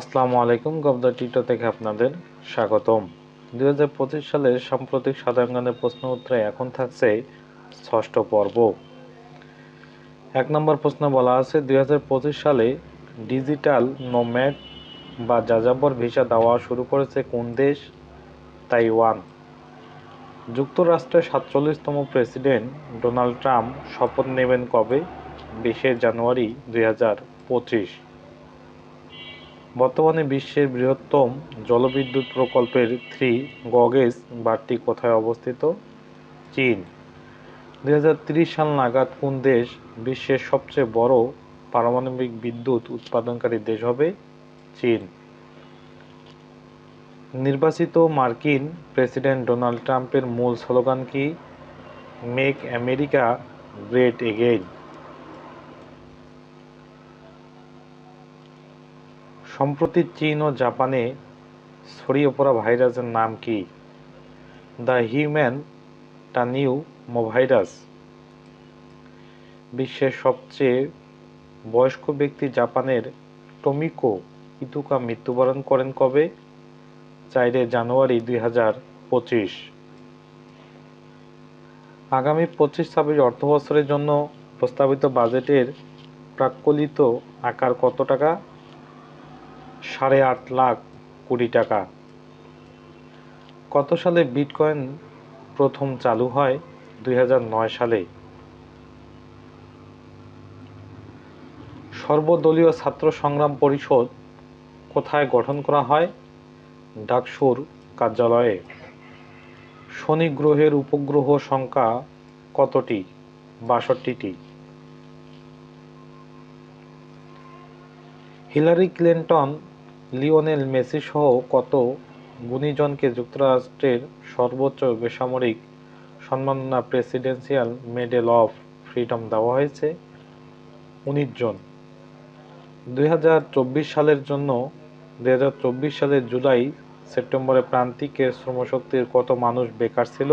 আসসালামু আলাইকুম, গবদা টিটো থেকে আপনাদের স্বাগতম। দুই হাজার পঁচিশ সালের সাম্প্রতিক সাধারণ প্রশ্ন উত্তরে এখন থাকছে ষষ্ঠ পর্ব। এক নম্বর প্রশ্ন বলা আছে, দুই হাজার পঁচিশ সালে ডিজিটাল নোম্যাড বা যাযাবর ভিসা দেওয়া শুরু করেছে কোন দেশ? তাইওয়ান। যুক্তরাষ্ট্রের সাতচল্লিশতম প্রেসিডেন্ট ডোনাল্ড ট্রাম্প শপথ নেবেন কবে? বিশে জানুয়ারি, দুই হাজার পঁচিশ। বর্তমানে বিশ্বের বৃহত্তম জলবিদ্যুৎ প্রকল্পের থ্রি গগেজ বাঁধটি কোথায় অবস্থিত? চীন। দুই সাল নাগাদ কোন দেশ বিশ্বের সবচেয়ে বড় পারমাণবিক বিদ্যুৎ উৎপাদনকারী দেশ হবে? চীন। নির্বাচিত মার্কিন প্রেসিডেন্ট ডোনাল্ড ট্রাম্পের মূল স্লোগান কি? Make America great again. সম্প্রতি চীন ও জাপানে ছড়িয়ে পড়া ভাইরাসের নাম কি? The human metapneumovirus. বিশ্বের সবচেয়ে বয়স্ক ব্যক্তি জাপানের টমিকো ইতুকা মৃত্যুবরণ করেন কবে? চাইরে জানুয়ারি দুই হাজার পঁচিশ। আগামী পঁচিশ ছাব্বিশ অর্থ বছরের জন্য প্রস্তাবিত বাজেটের প্রাক্কলিত আকার কত টাকা? সাড়ে আট লাখ কোটি টাকা। কত সালে বিটকয়েন প্রথম চালু হয়? দুই হাজার নয় সালে। সর্বদলীয় ছাত্র সংগ্রাম পরিষদ কোথায় গঠন করা হয়? ডাকসুর কার্যালয়ে। শনি গ্রহের উপগ্রহ সংখ্যা কতটি? বাষট্টিটি। হিলারি ক্লিন্টন লিওনেল মেসি সহ কত গুণীজনকে যুক্তরাষ্ট্রের সর্বোচ্চ বেসামরিক সম্মাননা প্রেসিডেন্সিয়াল মেডেল অফ ফ্রিডম দেওয়া হয়েছে উনিশ জন। দুই হাজার চব্বিশ সালের জন্য দু হাজার চব্বিশ সালের জুলাই সেপ্টেম্বরে প্রান্তিকের শ্রমশক্তির কত মানুষ বেকার ছিল?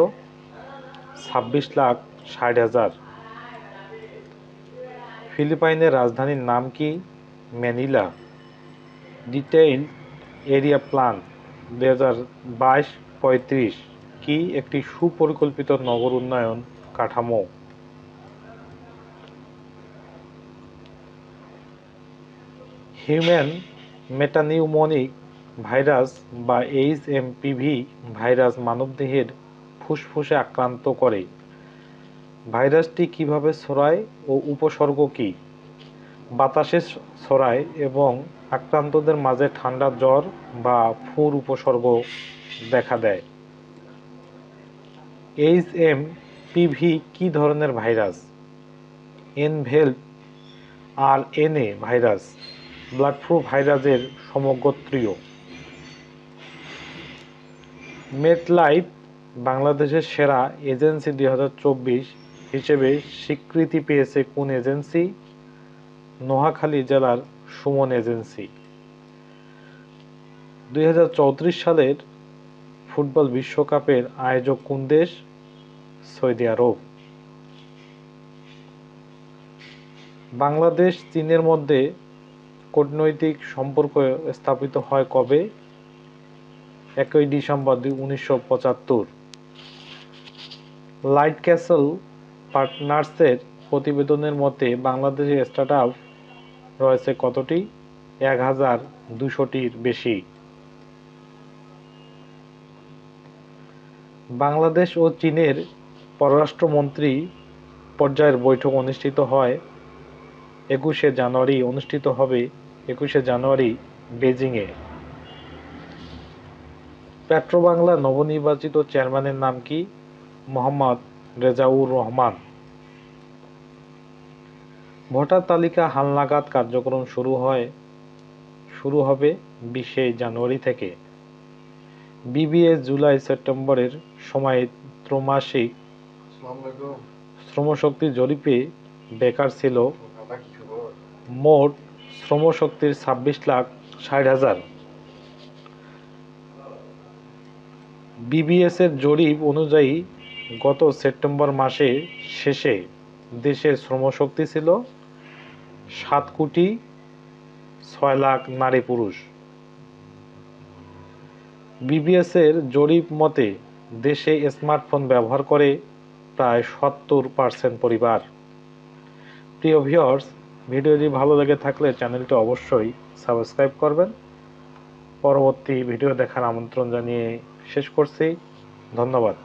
ছাব্বিশ লাখ ষাট হাজার। ফিলিপাইনের রাজধানীর নাম কি? ম্যানিলা। ডিটেইল এরিয়া প্ল্যান দুই হাজার বাইশ, পঁয়ত্রিশ, কি একটি সুপরিকল্পিত নগর উন্নয়ন কাঠামো? হিউম্যান মেটানিউমনিক ভাইরাস বা এইচ এম পিভি ভাইরাস মানবদেহের ফুসফুসে আক্রান্ত করে। ভাইরাসটি কীভাবে ছড়ায় ও উপসর্গ কী? বাতাসে ছড়ায় এবং আক্রান্তদের মাঝে ঠান্ডা জ্বর বা ফুর উপসর্গ দেখা দেয়। এইচ এম পিভি কী ধরনের virus? Envelope R N A virus, blood flu ভাইরাসের সমগোত্রীয়। মেটলাইফ বাংলাদেশের সেরা এজেন্সি দুই হাজার চব্বিশ হিসেবে স্বীকৃতি পেয়েছে কোন এজেন্সি? নোয়াখালী জেলার সুমন এজেন্সি। দুই হাজার চৌত্রিশ সালের ফুটবল বিশ্বকাপের আয়োজক কোন দেশ? সৌদি আরব। বাংলাদেশ চীনের মধ্যে কূটনৈতিক সম্পর্ক স্থাপিত হয় কবে? একই ডিসেম্বর দুই উনিশশো পঁচাত্তর। লাইট ক্যাসেল পার্টনার্সের প্রতিবেদনের মতে বাংলাদেশের স্টার্ট রয়েছে কতটি? এক হাজার দুশোটির বেশি। বাংলাদেশ ও চীনের পররাষ্ট্রমন্ত্রী পর্যায়ের বৈঠক অনুষ্ঠিত হয় একুশে জানুয়ারি, অনুষ্ঠিত হবে একুশে জানুয়ারি বেজিংয়ে পেট্রোবাংলা নবনির্বাচিত চেয়ারম্যানের নাম কি? মোহাম্মদ রেজাউর রহমান। ভোটার তালিকা হালনাগাদ কার্যক্রম শুরু হয় শুরু হবে বিশে জানুয়ারি থেকে। বিবিএস জুলাই সেপ্টেম্বরের সময় ত্রৈমাসিক শ্রমশক্তি জরিপে বেকার ছিল মোট শ্রমশক্তির ছাব্বিশ লাখ ষাট হাজার। বিবিএস এর জরিপ অনুযায়ী গত সেপ্টেম্বর মাসে শেষে দেশের শ্রমশক্তি ছিল সাত কোটি ছয় লাখ নারী পুরুষ। বিবিএস এর জরিপ মতে, দেশে স্মার্টফোন ব্যবহার করে প্রায় সত্তর পার্সেন্ট পরিবার। প্রিয় ভিউয়ার্স, ভিডিওটি ভালো লেগে থাকলে চ্যানেলটি অবশ্যই সাবস্ক্রাইব করবেন। পরবর্তী ভিডিও দেখার আমন্ত্রণ জানিয়ে শেষ করছি। ধন্যবাদ।